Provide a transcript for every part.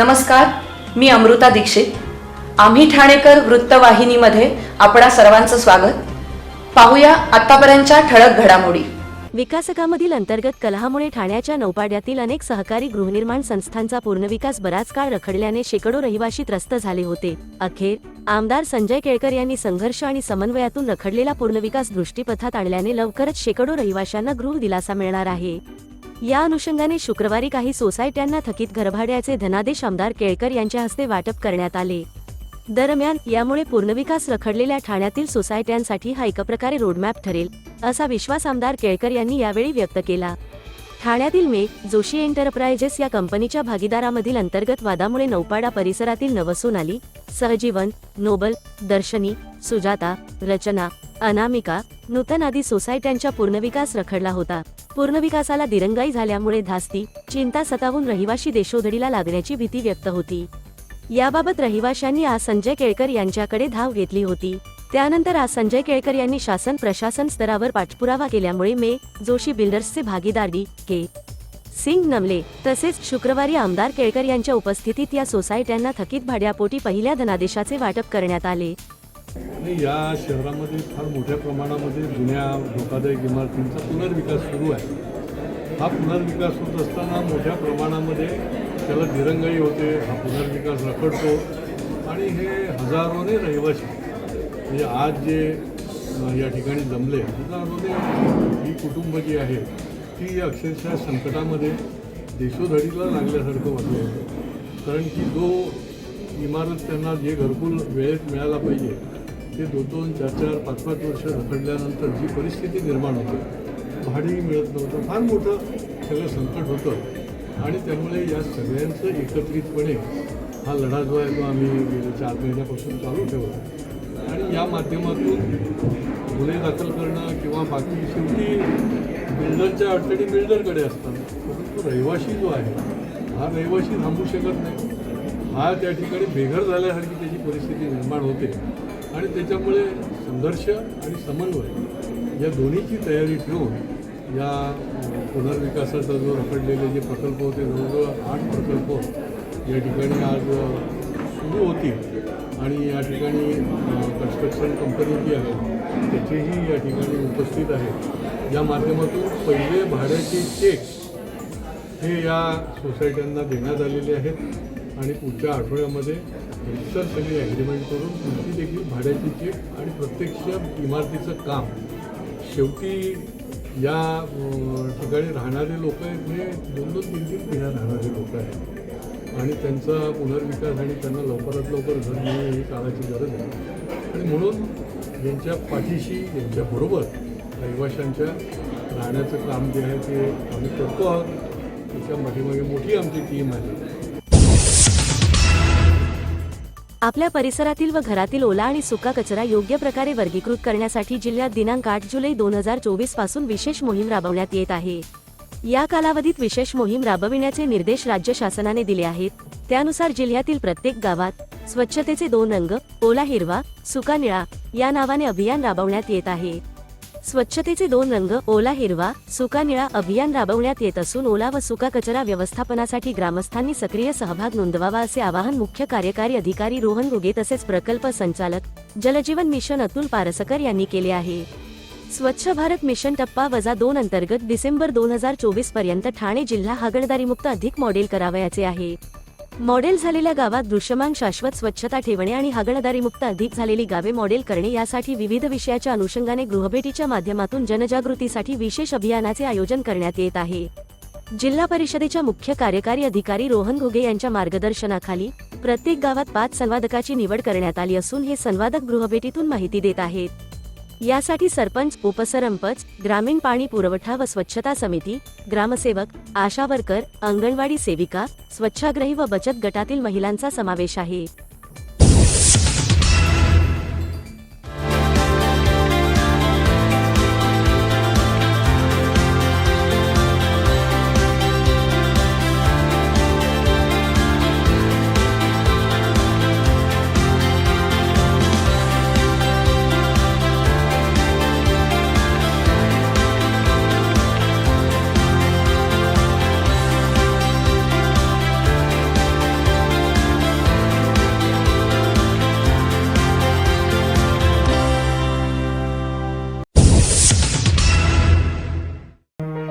नमस्कार मी अमृता दीक्षित. आम्ही ठाणेकर वृत्तवाहिनीमध्ये आपणा सर्वांचं स्वागत. पाहूया आतापर्यंतच्या ठळक घडामोडी. विकासकामधील अंतर्गत कलहामुळे ठाण्याच्या नौपाड्यातील अनेक सहकारी गृहनिर्माण संस्थांचा पूर्णविकास बराच काळ रखडल्याने शेकडो रहिवाशी त्रस्त झाले होते. अखेर आमदार संजय केळकर यांनी संघर्ष आणि समन्वयातून रखडलेला पूर्णविकास दृष्टीपथात आणल्याने लवकरच शेकडो रहिवाशांना गृह दिलासा मिळणार आहे. या अनुषंगाने शुक्रवारी काही सोसायट्यांना थकीत घरभाड्याचे धनादेश आमदार केळकर यांच्या हस्ते वाटप करण्यात आले. दरम्यान यामुळे पूर्णविकास रखडलेल्या ठाण्यातील सोसायट्यांसाठी हा एका प्रकारे रोडमॅप ठरेल असा विश्वास आमदार केळकर यांनी यावेळी व्यक्त केला. ठाण्यातील मे जोशी एंटरप्राइजेस या कंपनीच्या भागीदारामधील अंतर्गत वादामुळे नौपाडा परिसरातील नवसोनाली सहजीवन नोबल दर्शनी सुजाता रचना अनामिका नूतन आदी सोसायट्यांच्या पूर्णविकास रखडला होता. पूर्णविकासाला दिरंगाई झाल्यामुळे धास्ती चिंता सतावून रहिवाशी देशोधडीला लागण्याची भीती व्यक्त होती. याबाबत रहिवाशांनी आज संजय केळकर यांच्याकडे धाव घेतली होती. त्यानंतर आज संजय केळकर यांनी शासन प्रशासन स्तरावर पाठपुरावा केल्यामुळे मे जोशी बिल्डर्सचे भागीदार डी. के. सिंग नमले तसेच शुक्रवारी आमदार केळकर यांच्या उपस्थितीत या सोसायट्यांना थकीत भाड्यापोटी पहिल्या धनादेशाचे वाटप करण्यात आले. आणि या शहरामध्ये फार मोठ्या प्रमाणामध्ये जुन्या धोकादायक इमारतींचा पुनर्विकास सुरू आहे. हा पुनर्विकास होत असताना मोठ्या प्रमाणामध्ये त्याला दिरंगाई होते हा पुनर्विकास रखडतो आणि हे हजारोने रहिवासी म्हणजे आज जे या ठिकाणी जमले हजारोने ही कुटुंब जी आहे ती अक्षरशः संकटामध्ये देशोधडीला लागल्यासारखं वाटलं होतं. कारण की जो इमारत त्यांना जे घरकुल वेळेत मिळायला पाहिजे ते दोन दोन चार चार पाच पाच वर्ष रखडल्यानंतर जी परिस्थिती निर्माण होते भाडेही मिळत नव्हतं. फार मोठं सगळं संकट होतं. आणि त्यामुळे या सगळ्यांचं एकत्रितपणे हा लढा जो आहे तो आम्ही गेल्या चार महिन्यापासून चालू ठेवला. आणि या माध्यमातून गुन्हे दाखल करणं किंवा बाकी शेवटी बिल्डरच्या अडचणी बिल्डरकडे असतात परंतु रहिवाशी जो आहे हा रहिवाशी थांबू शकत नाही. हा त्या ठिकाणी बेघर झाल्यासारखी त्याची परिस्थिती निर्माण होते. आणि त्याच्यामुळे संघर्ष आणि समन्वय या दोन्हीची तयारी ठेवून या पुनर्विकासाचा जो रखडलेले जे प्रकल्प होते जवळजवळ आठ प्रकल्प या ठिकाणी आज सुरू होतील. आणि या ठिकाणी कन्स्ट्रक्शन कंपनी जी आहे त्याचेही या ठिकाणी उपस्थित आहेत. या माध्यमातून पहिले भाड्याचे चेक हे या सोसायट्यांना देण्यात आलेले आहेत. आणि पुढच्या आठवड्यामध्ये रितसर सगळी ॲग्रीमेंट करून तुमची देखील भाड्याची चेक आणि प्रत्यक्ष इमारतीचं काम. शेवटी या ठिकाणी राहणारे लोक आहेत हे दोन दोन तीन तीन पिढ्या राहणारे लोक आहेत. आणि त्यांचा पुनर्विकास आणि त्यांना लवकरात लवकर घर मिळणे ही काळाची गरज आहे. आणि म्हणून यांच्या पाठीशी यांच्याबरोबर रहिवाशांच्या राहण्याचं काम जे आहे ते आम्ही करतो आहोत. त्याच्या पाठीमागे मोठी आमची टीम आहे. आपल्या परिसरातील व घरातील ओला आणि सुका कचरा योग्य प्रकारे वर्गीकृत करण्यासाठी जिल्ह्यात दिनांक आठ जुलै दोन हजार चोवीसपासून विशेष मोहीम राबवण्यात येत आहे. या कालावधीत विशेष मोहीम राबविण्याचे निर्देश राज्य शासनाने दिले आहेत. त्यानुसार जिल्ह्यातील प्रत्येक गावात स्वच्छतेचे दोन रंग ओला हिरवा सुका निळा या नावाने अभियान राबवण्यात येत आहे. स्वच्छतेचे दोन रंग ओला हिरवा सुका निळा अभियान राबवण्यात येत असून ओला व सुका कचरा व्यवस्थापनासाठी ग्रामस्थांनी सक्रिय सहभाग नोंदवावा असे आवाहन मुख्य कार्यकारी अधिकारी रोहन गुगे तसेच प्रकल्प संचालक जलजीवन मिशन अतुल पारसकर यांनी केले आहे. स्वच्छ भारत मिशन टप्पा वजा दोन अंतर्गत डिसेंबर दोन हजार चोवीसपर्यंत ठाणे जिल्हा हागणदारीमुक्त अधिक मॉडेल करावयाचे आहे. मॉडेल झालेल्या गावात दृश्यमान शाश्वत स्वच्छता ठेवणे आणि हागणदारीमुक्त अधिक झालेली गावे मॉडेल करणे यासाठी विविध विषयाच्या अनुषंगाने गृहभेटीच्या माध्यमातून जनजागृतीसाठी विशेष अभियानाचे आयोजन करण्यात येत आहे. जिल्हा परिषदेच्या मुख्य कार्यकारी अधिकारी रोहन घुगे यांच्या मार्गदर्शनाखाली प्रत्येक गावात पाच संवादकाची निवड करण्यात आली असून हे संवादक गृहभेटीतून माहिती देत आहेत. यासाठी सरपंच उपसरपंच ग्रामीण पाणी पुरवठा व स्वच्छता समिती ग्रामसेवक आशा वर्कर अंगणवाडी सेविका स्वच्छाग्रही व बचत गटातील महिलांचा समावेश आहे.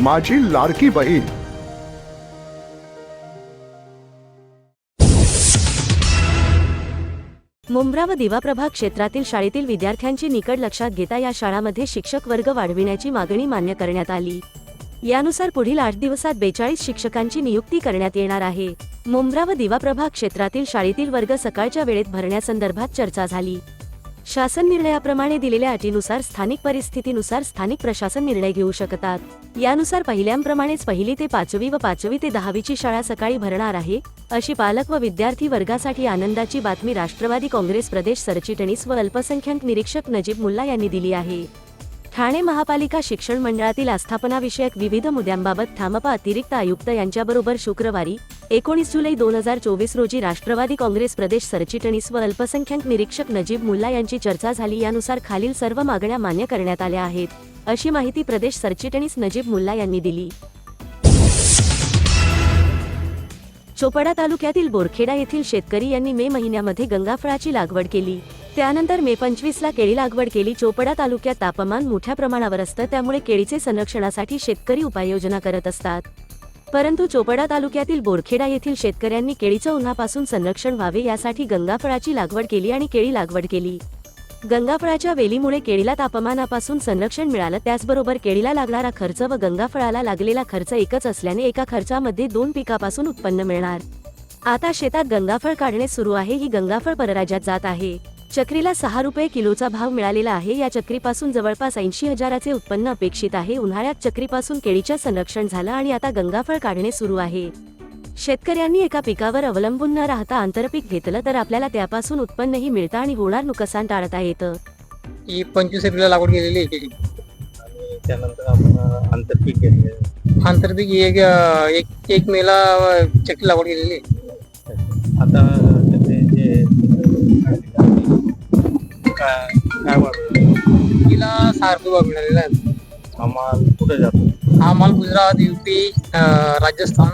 माझी लाडकी बहीण. मुंब्रा व दिवाप्रभा क्षेत्रातील शाळेतील विद्यार्थ्यांची निकड लक्षात घेता या शाळांमध्ये शिक्षक वर्ग वाढविण्याची मागणी मान्य करण्यात आली. यानुसार पुढील आठ दिवसात बेचाळीस शिक्षकांची नियुक्ती करण्यात येणार आहे. मुंब्रा व दिवाप्रभा क्षेत्रातील शाळेतील वर्ग सकाळच्या वेळेत भरण्यासंदर्भात चर्चा झाली. शासन निर्णयाप्रमाणे दिलेल्या अटीनुसार स्थानिक परिस्थितीनुसार स्थानिक प्रशासन निर्णय घेऊ शकतात. यानुसार पहिल्यांप्रमाणेच पहिली ते पाचवी व पाचवी ते दहावीची शाळा सकाळी भरणार आहे अशी पालक व विद्यार्थी वर्गासाठी आनंदाची बातमी राष्ट्रवादी काँग्रेस प्रदेश सरचिटणीस व अल्पसंख्याक निरीक्षक नजीब मुल्ला यांनी दिली आहे. ठाणे महापालिका शिक्षण मंडळातील आस्थापनाविषयक विविध मुद्द्यांबाबत थामपा अतिरिक्त आयुक्त यांच्याबरोबर शुक्रवारी एकोणीस जुलै दोन हजार चोवीस रोजी राष्ट्रवादी काँग्रेस प्रदेश सरचिटणीस व अल्पसंख्याक निरीक्षक नजीब मुल्ला यांची चर्चा झाली. यानुसार खालील सर्व मागण्या मान्य करण्यात आल्या आहेत. अशी माहिती प्रदेश सरचिटणीस नजीब मुल्ला यांनी दिली. चोपडा तालुक्यातील बोरखेडा येथील शेतकरी यांनी मे महिन्यामध्ये गंगाफळाची लागवड केली. त्यानंतर मे पंचवीसला केळी लागवड केली. चोपडा तालुक्यात तापमान मोठ्या प्रमाणावर असतं. त्यामुळे केळीचे संरक्षणासाठी शेतकरी उपाययोजना करत असतात. परंतु चोपडा तालुक्यातील बोरखेडा येथील शेतकऱ्यांनी केळीचं उन्हापासून संरक्षण व्हावे यासाठी गंगाफळाची लागवड केली आणि केळी लागवड केली. गंगाफळाच्या वेलीमुळे केळीला तापमानापासून संरक्षण मिळालं त्याचबरोबर केळीला लागणारा खर्च व गंगाफळाला लागलेला खर्च एकच असल्याने एका खर्चामध्ये दोन पिकापासून उत्पन्न मिळणार. आता शेतात गंगाफळ काढणे सुरू आहे ही गंगाफळ परराज्यात जात आहे. चक्रीला सहा रुपये किलोचा भाव मिळालेला आहे. या चक्रीपासून जवळपास ऐंशी हजाराचे उत्पन्न अपेक्षित आहे. उन्हाळ्यात चक्रीपासून केळीच्या संरक्षण झालं आणि आता गंगाफळ काढणे सुरू आहे. शेतकऱ्यांनी एका पिकावर अवलंबून न राहता आंतरपीक घेतलं तर आपल्याला त्यापासून उत्पन्नही मिळतं आणि होणार नुकसान टाळता येतं. ही पंचवीस एप्रिलला लागवड केलेली आहे. केळी आणि त्यानंतर आपण आंतरपीक घेतले आंतरपीक ही एक एक एक मेला लागवड केलेली आहे. आता त्याचे जे काय तिला भाव मिळालेला आहे. हा माल कुठे जातो? हा माल गुजरात युपी राजस्थान.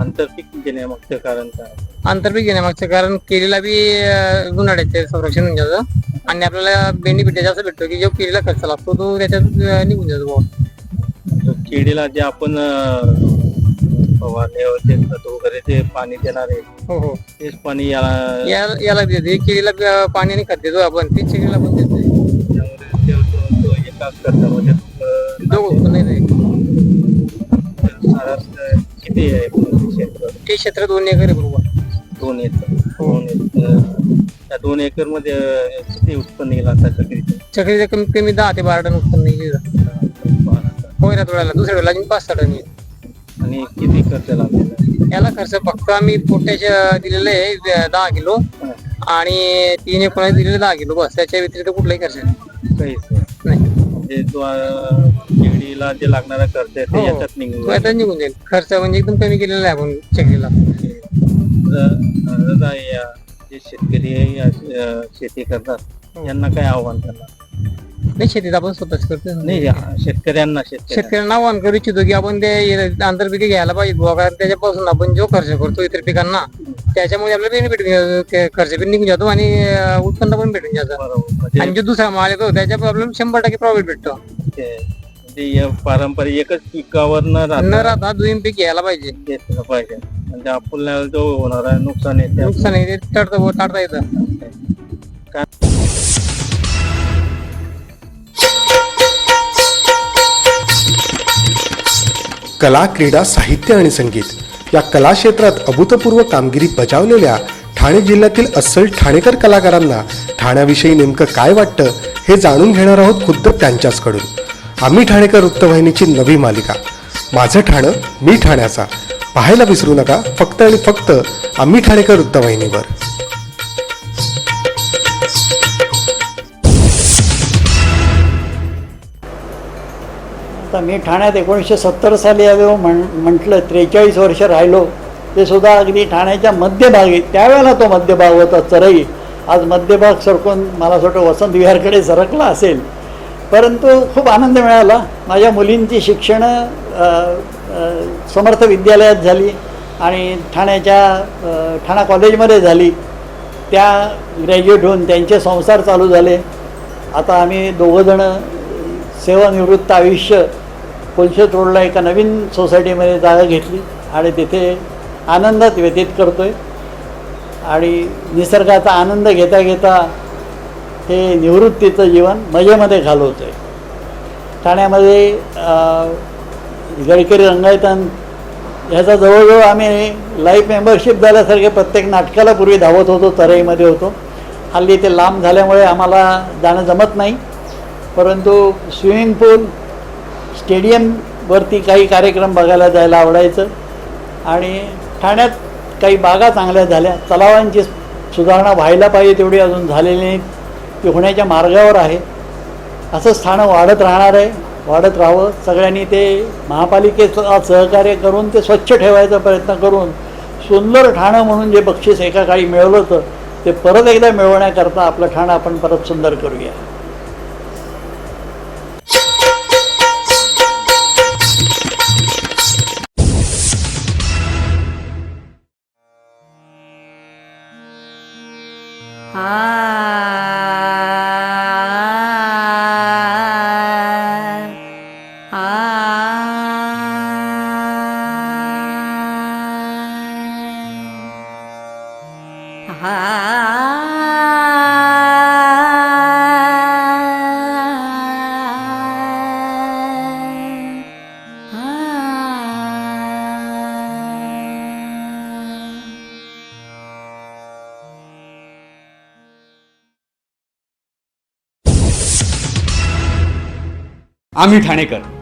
आंतरपीक घेण्यामागचं कारण काय? आंतरपीक घेण्यामागचं कारण केळीला बी अं, उन्हाळ्याचे संरक्षण होऊन जातं आणि आपल्याला बेनिफिट जास्त भेटतो की जो केळीला खर्च लागतो तो त्याच्यात अं, निघून जातो बुवा. तर केळीला जे आपण अं, फवारणी खत वगैरे ते पाणी देणार आहे. हो हो. तेच पाणी याला या- याला देते केळीला अं, पाणी आणि खत देतो आपण. ते केळीला पण देतो. त्यामुळे ते तो- तो एकाच खर्चामध्ये तुमचं दोघं पण नाही. साधारण किती आहे क्षेत्र ते क्षेत्र दोन एकर आहे बरोबर. दोन एकर. दोन एकर. त्या दोन एकरमध्ये किती उत्पन्न येईल आता चक्रीचं? चक्रीचं कमीत कमी दहा ते बारा टन उत्पन्न निघेल होय थोड्याला. दुसऱ्या वेळेला अजून पाच सहा टन येईल. आणि किती खर्च लागेल याला खर्च फक्त आम्ही पोट्याच दिलेलं आहे दहा किलो. आणि तीन एकोणास दिलेले दहा किलो बस. त्याच्या व्यतिरिक्त कुठलाही खर्च नाही. काहीच नाही. म्हणजे जो लागणारा खर्च आहे हो. ते याच्यात निघून जाईल. निघून जाईल. खर्च म्हणजे एकदम कमी केलेला आहे आपण चक्रीला तर, दादा, या जे शेतकरी अं, शेती करतात यांना काय आव्हान करणार? नाही शेतीत आपण स्वतःच करतो नाही शेतकऱ्यांना शेतकऱ्यांना. शेतकऱ्यांना आव्हान करू इच्छितो की आपण ते आंतरपिके घ्यायला पाहिजे. बुवा कारण त्याच्यापासून आपण जो खर्च करतो इतर पिकांना त्याच्यामुळे आपल्याला बेनिफिट खर्च पण निघून जातो आणि अं, उत्पन्न पण भेटून जातं. म्हणजे आणि जो दुसरा माल येतो त्याच्या आपल्याला शंभर टक्के प्रॉफिट भेटतो. ते- म्हणजे या पारंपरिक एकच पिकावर न न राहता राहता दोन पीक घ्यायला पाहिजे. घेतलं पाहिजे. म्हणजे आपल्याला जो होणारा नुकसान आहे ते नुकसान आहे ते टाळता टाळता येतं कला क्रीडा साहित्य आणि संगीत या कला क्षेत्रात अभूतपूर्व कामगिरी बजावलेल्या ठाणे जिल्ह्यातील अस्सल ठाणेकर कलाकारांना ठाण्याविषयी नेमकं काय वाटतं हे जाणून घेणार आहोत खुद्द त्यांच्याचकडून. आम्ही ठाणेकर वृत्तवाहिनीची नवी मालिका. माझं ठाणं मी ठाण्याचा. पाहायला विसरू नका फक्त आणि फक्त आम्ही ठाणेकर वृत्तवाहिनीवर आता मी ठाण्यात एकोणीसशे सत्तर साली आलो म्हण म्हटलं त्रेचाळीस वर्ष राहिलो ते सुद्धा अगदी ठाण्याच्या मध्यभागी त्यावेळेला तो मध्यभाग होता चरई. आज मध्यभाग सरकून मला असं वाटतं वसंत विहारकडे सरकला असेल. परंतु खूप आनंद मिळाला. माझ्या मुलींची शिक्षणं समर्थ विद्यालयात झाली आणि ठाण्याच्या ठाणा कॉलेजमध्ये झाली. त्या ग्रॅज्युएट होऊन त्यांचे संसार चालू झाले. आता आम्ही दोघंजणं सेवानिवृत्त आयुष्य कोलशेत रोडला एका नवीन सोसायटीमध्ये जागा घेतली आणि तिथे आनंदात व्यतीत करतो आहे आणि निसर्गाचा आनंद घेता घेता हे निवृत्तीचं जीवन मजेमध्ये घालवतो आहे ठाण्यामध्ये गडकरी रंगायतन ह्याचा जवळजवळ आम्ही लाईफ मेंबरशिप झाल्यासारखे प्रत्येक नाटकाला पूर्वी धावत होतो तराईमध्ये होतो. हल्ली ते लांब झाल्यामुळे आम्हाला जाणं जमत नाही. परंतु स्विमिंग पूल स्टेडियमवरती काही कार्यक्रम बघायला जायला आवडायचं. आणि ठाण्यात काही बागा चांगल्या झाल्या. तलावांची सुधारणा व्हायला पाहिजे तेवढी अजून झालेली नाही ती होण्याच्या मार्गावर आहे. असं स्थानं वाढत राहणार आहे. वाढत राहावं. सगळ्यांनी ते महापालिकेचं सहकार्य करून ते स्वच्छ ठेवायचा प्रयत्न करून सुंदर ठाणं म्हणून जे बक्षीस एका काळी मिळवलं होतं ते परत एकदा मिळवण्याकरता आपलं ठाणं आपण परत सुंदर करूया. आम्ही ठाणेकर.